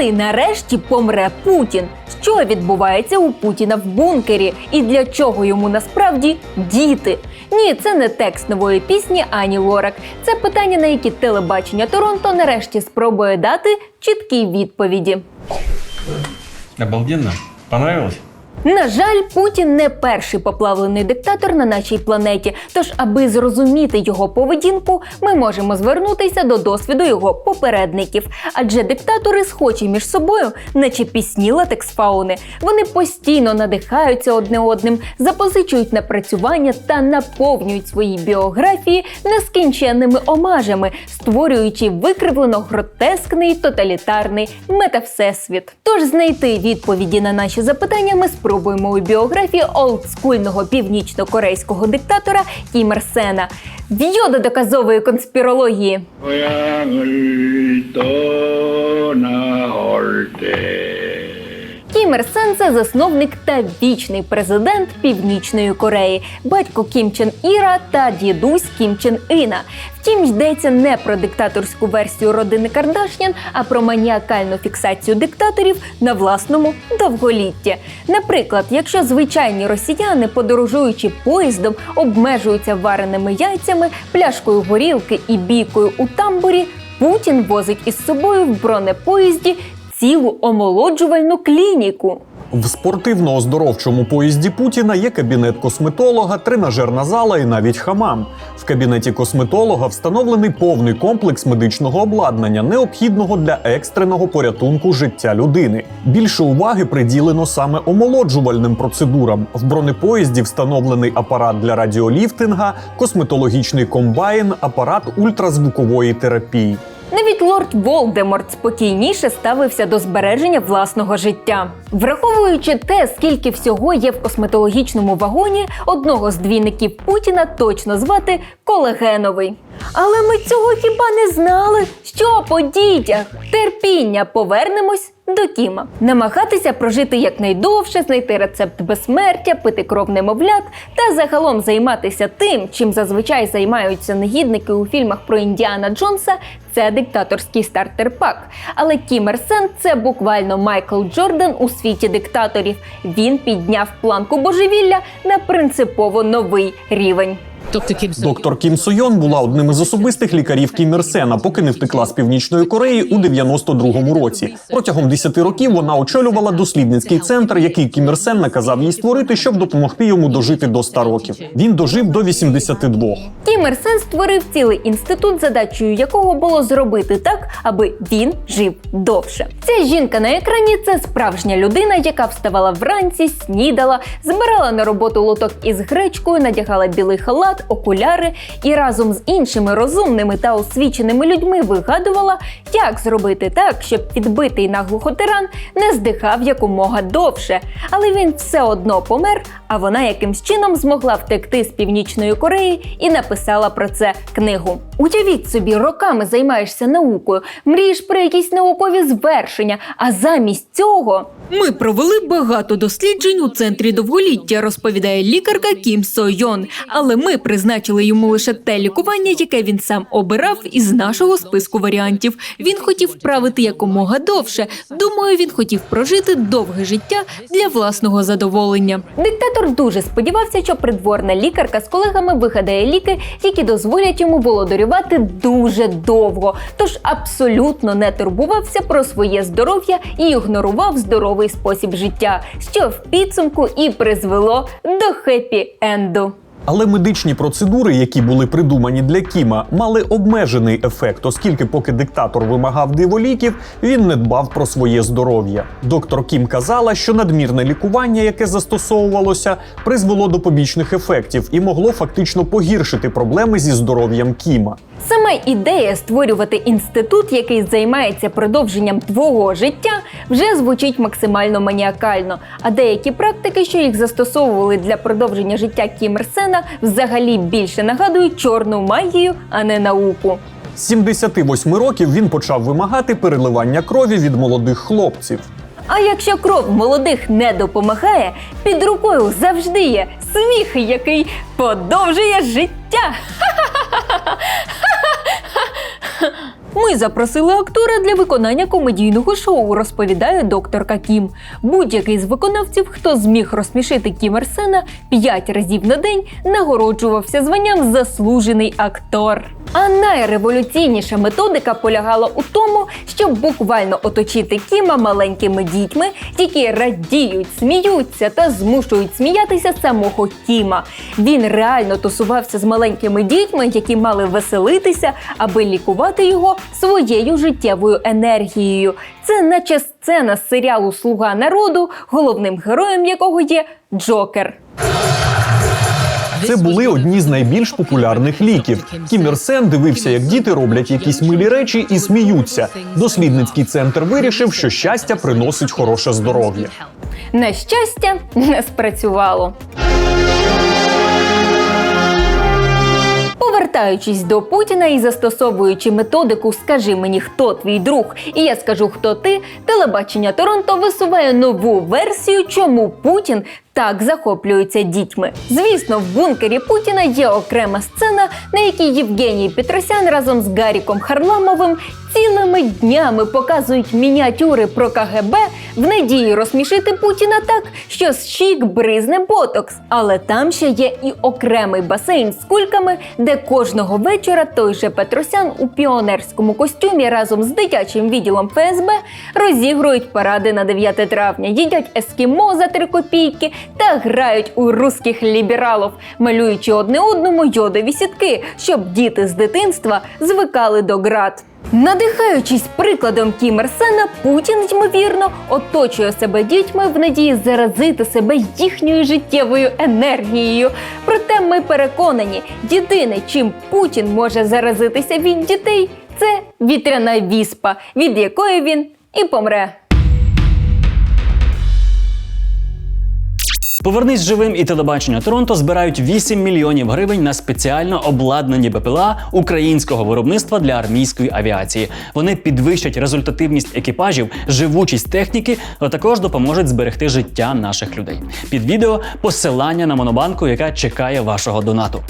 Коли нарешті помре Путін? Що відбувається у Путіна в бункері? І для чого йому насправді діти? Ні, це не текст нової пісні Ані Лорак. Це питання, на які телебачення Торонто нарешті спробує дати чіткі відповіді. Обалденно. Понравилось? На жаль, Путін не перший поплавлений диктатор на нашій планеті. Тож, аби зрозуміти його поведінку, ми можемо звернутися до досвіду його попередників. Адже диктатори схожі між собою, наче пісні латексфауни. Вони постійно надихаються одне одним, запозичують напрацювання та наповнюють свої біографії нескінченними омажами, створюючи викривлено гротескний тоталітарний метавсесвіт. Тож знайти відповіді на наші запитання ми спробуємо у біографії олдскульного північно-корейського диктатора Кім Ір Сена. В'йо до доказової конспірології. Ір Сен – це засновник та вічний президент Північної Кореї, батько Кім Чен Іра та дідусь Кім Чен Іна. Втім, йдеться не про диктаторську версію родини Кардашнян, а про маніакальну фіксацію диктаторів на власному довголітті. Наприклад, якщо звичайні росіяни, подорожуючи поїздом, обмежуються вареними яйцями, пляшкою горілки і бійкою у тамбурі, Путін возить із собою в бронепоїзді цілу омолоджувальну клініку. В спортивно-оздоровчому поїзді Путіна є кабінет косметолога, тренажерна зала і навіть хамам. В кабінеті косметолога встановлений повний комплекс медичного обладнання, необхідного для екстреного порятунку життя людини. Більше уваги приділено саме омолоджувальним процедурам. В бронепоїзді встановлений апарат для радіоліфтинга, косметологічний комбайн, апарат ультразвукової терапії. Навіть лорд Волдеморт спокійніше ставився до збереження власного життя. Враховуючи те, скільки всього є в косметологічному вагоні, одного з двійників Путіна точно звати Колегеновий. Але ми цього хіба не знали? Що по дітях? Терпіння, повернемось до Кіма. Намагатися прожити якнайдовше, знайти рецепт безсмертя, пити кров немовлят та загалом займатися тим, чим зазвичай займаються негідники у фільмах про Індіана Джонса. Це диктаторський стартер-пак. Але Кім Ір Сен – це буквально Майкл Джордан у світі диктаторів. Він підняв планку божевілля на принципово новий рівень. Доктор Кім Сойон була одним із особистих лікарів Кім Ір Сена, поки не втекла з північної Кореї у 92-му році. Протягом 10 років вона очолювала дослідницький центр, який Кім наказав їй створити, щоб допомогти йому дожити до 100 років. Він дожив до 82. Кім Ір створив цілий інститут, задачею якого було зробити так, аби він жив довше. Ця жінка на екрані це справжня людина, яка вставала вранці, снідала, збирала на роботу лоток із гречкою, надягала білий халат, окуляри і разом з іншими розумними та освіченими людьми вигадувала, як зробити так, щоб підбитий наглухо тиран не здихав якомога довше. Але він все одно помер, а вона якимсь чином змогла втекти з північної Кореї і написала про це книгу. Уявіть собі, роками займаєшся наукою, мрієш про якісь наукові звершення, а замість цього Ми провели багато досліджень у центрі довголіття, розповідає лікарка Кім Сойон. Але ми призначили йому лише те лікування, яке він сам обирав із нашого списку варіантів. Він хотів правити якомога довше. Думаю, він хотів прожити довге життя для власного задоволення. Диктатор дуже сподівався, що придворна лікарка з колегами вигадає ліки, які дозволять йому володарювати дуже довго, тож абсолютно не турбувався про своє здоров'я і ігнорував здоровий спосіб життя, що в підсумку і призвело до хеппі-енду. Але медичні процедури, які були придумані для Кіма, мали обмежений ефект, оскільки, поки диктатор вимагав диволіків, він не дбав про своє здоров'я. Доктор Кім казала, що надмірне лікування, яке застосовувалося, призвело до побічних ефектів і могло фактично погіршити проблеми зі здоров'ям Кіма. Саме ідея створювати інститут, який займається продовженням твого життя, вже звучить максимально маніакально. А деякі практики, що їх застосовували для продовження життя Кім Ір Сена, взагалі більше нагадують чорну магію, а не науку. З 78 років він почав вимагати переливання крові від молодих хлопців. А якщо кров молодих не допомагає, під рукою завжди є сміх, який подовжує життя. Ми запросили актора для виконання комедійного шоу, розповідає докторка Кім. Будь-який з виконавців, хто зміг розсмішити Кім Арсена п'ять разів на день, нагороджувався званням заслужений актор. А найреволюційніша методика полягала у тому, щоб буквально оточити Кіма маленькими дітьми, які радіють, сміються та змушують сміятися самого Кіма. Він реально тусувався з маленькими дітьми, які мали веселитися, аби лікувати його своєю життєвою енергією. Це наче сцена з серіалу Слуга народу, головним героєм якого є Джокер. Це були одні з найбільш популярних ліків. Кім дивився, як діти роблять якісь милі речі і сміються. Дослідницький центр вирішив, що щастя приносить хороше здоров'я. На щастя, не спрацювало. Повертаючись до Путіна і застосовуючи методику Скажи мені, хто твій друг, і я скажу, хто ти, телебачення Торонто висуває нову версію, чому Путін так захоплюється дітьми. Звісно, в бункері Путіна є окрема сцена, на якій Євгеній Петросян разом з Гаріком Харламовим цілими днями показують мініатюри про КГБ в надії розсмішити Путіна так, що з щік бризне ботокс. Але там ще є і окремий басейн з кульками, де кожного вечора той же Петросян у піонерському костюмі разом з дитячим відділом ФСБ розігрують паради на 9 травня, їдять ескімо за 3 копійки та грають у русських лібералів, малюючи одне одному йодові сітки, щоб діти з дитинства звикали до град. Надихаючись прикладом Кім Ір Сена, Путін, ймовірно, оточує себе дітьми в надії заразити себе їхньою життєвою енергією. Проте ми переконані, єдине, чим Путін може заразитися від дітей, це вітряна віспа, від якої він і помре. Повернись живим і телебачення Торонто збирають 8 мільйонів гривень на спеціально обладнані БПЛА українського виробництва для армійської авіації. Вони підвищать результативність екіпажів, живучість техніки, а також допоможуть зберегти життя наших людей. Під відео посилання на монобанку, яка чекає вашого донату.